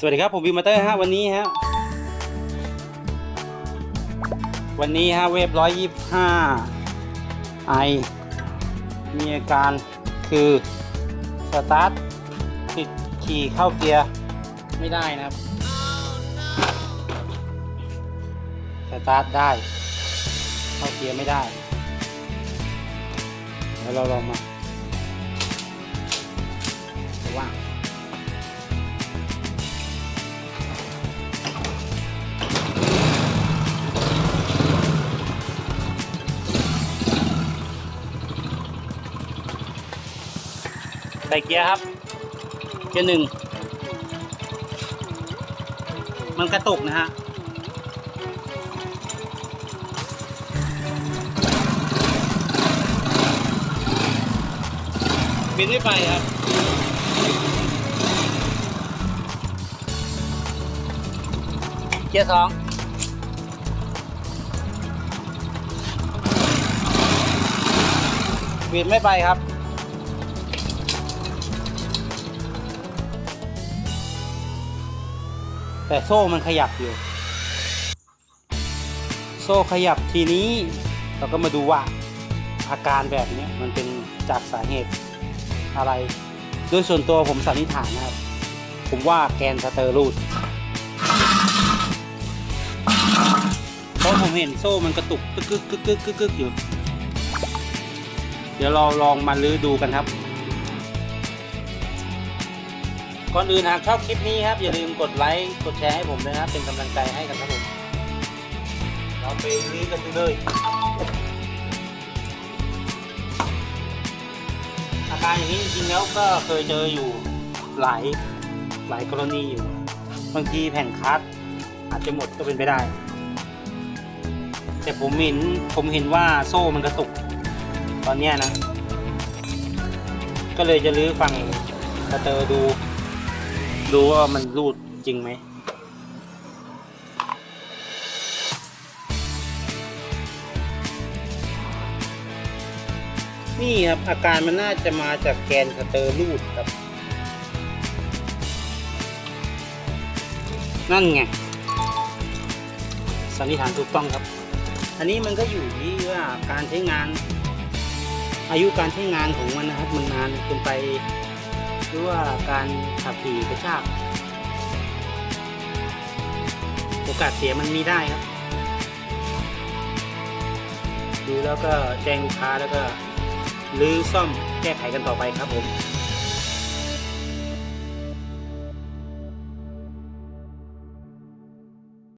สวัสดีครับผมวิวมาเตอร์ฮะวันนี้ฮะวันนี้ฮะเวฟร้อยยี่ห้าไอมีอาการคือสตาร์ทติดขี่เข้าเกียร์ไม่ได้นะครับสตาร์ทได้ เข้าเกียร์ไม่ได้แล้วเราลองมาว่าง ใส่เกียร์ครับเกียร์หนึ่งมันกระตุกนะฮะบินไม่ไปครับเกียร์สองบินไม่ไปครับ แต่โซ่มันขยับอยู่ โซ่ขยับทีนี้เราก็มาดูว่าอาการแบบนี้มันเป็นจากสาเหตุอะไร โดยส่วนตัวผมสันนิษฐานนะครับ ผมว่าแกนสเตอร์รูดเพราะผมเห็นโซ่มันกระตุกกึกกึกกึกกึกกึกกึกอยู่ เดี๋ยวเราลองมาลื้อดูกันครับ ก่อนอื่นหากชอบคลิปนี้ครับ อย่าลืมกดไลค์กดแชร์ให้ผมด้วยนะครับเป็นกำลังใจให้กันครับผมเราไปลื้อกันดูเลยอาการอย่างนี้จริงๆแล้วก็เคยเจออยู่หลายหลายกรณีอยู่ บางทีแผ่นคัสอาจจะหมดก็เป็นไปได้ แต่ผมเห็นผมเห็นว่าโซ่มันกระตุก ตอนเนี้ยนะ ก็เลยจะลื้อฝั่งสเตอร์ดู ดูว่ามันรูดจริงไหมนี่ครับอาการมันน่าจะมาจากแกนสเตอร์รูดครับ นั่นไงสันนิษฐานถูกต้องครับ อันนี้มันก็อยู่ที่ว่าการใช้งาน อายุการใช้งานของมันนะครับ มันนานเกินไป หรือว่าการขับขี่กระชากโอกาสเสียมันมีได้ครับดูแล้วก็แจ้งลูกค้าแล้วก็รื้อซ่อมแก้ไขกันต่อไปครับผม